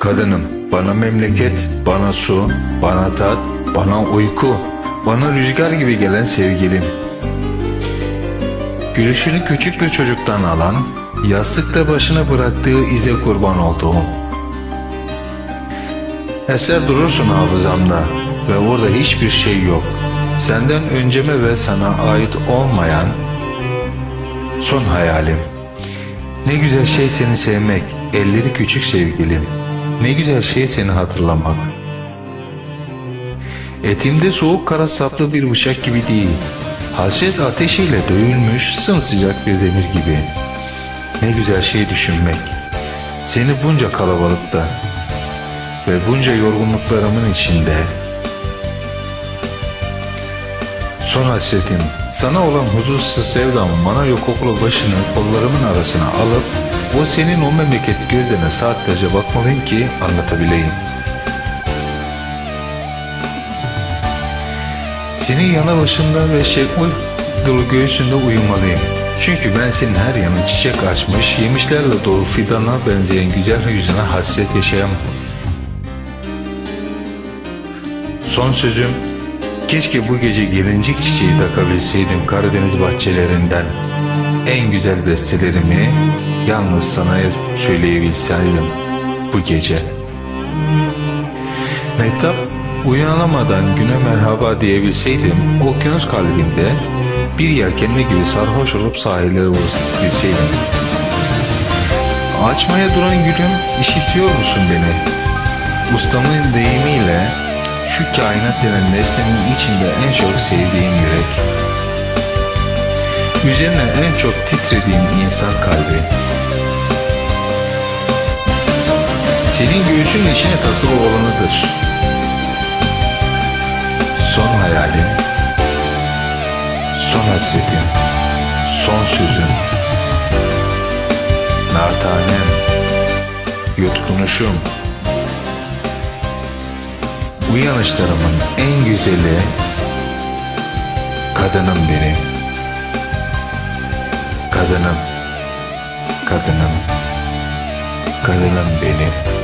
kadınım. Bana memleket, bana su, bana tat, bana uyku, bana rüzgar gibi gelen sevgilim. Gülüşünü küçük bir çocuktan alan, yastıkta başına bıraktığı ize kurban olduğum. Eser durursun hafızamda ve orada hiçbir şey yok. Senden önceme ve sana ait olmayan son hayalim. Ne güzel şey seni sevmek, elleri küçük sevgilim. Ne güzel şey seni hatırlamak. Etimde soğuk kara saplı bir bıçak gibi değil. Hasret ateşiyle dövülmüş sımsıcak bir demir gibi. Ne güzel şey düşünmek. Seni bunca kalabalıkta ve bunca yorgunluklarımın içinde Son hasretim, sana olan huzursuz sevdam bana yok okulu başını kollarımın arasına alıp o senin o memleket gözlerine saatlerce bakmalıyım ki anlatabileyim. Senin yanı başında ve şekmul dolu göğsünde uyumalıyım. Çünkü ben senin her yanın çiçek açmış, yemişlerle dolu fidana benzeyen güzel yüzüne hasret yaşayamam. Son sözüm, keşke bu gece gelincik çiçeği takabilseydim Karadeniz bahçelerinden. En güzel bestelerimi yalnız sana söyleyebilseydim bu gece. Mehtap uyanamadan güne merhaba diyebilseydim okyanus kalbinde bir yelkenli gibi sarhoş olup sahillere ulaşabilseydim. Açmaya duran gülüm işitiyor musun beni? Ustamın deyimiyle şu kainat denen nesnenin içinde en çok sevdiğim yürek. Üzerine en çok titrediğim insan kalbi. Senin göğsün içine takılı olanıdır. Son hayalim, son hasretim, son sözüm. Nartanem, yutkunuşum, Uyanışlarımın en güzeli kadınım benim. Kadınım, kadınım, kadınım benim.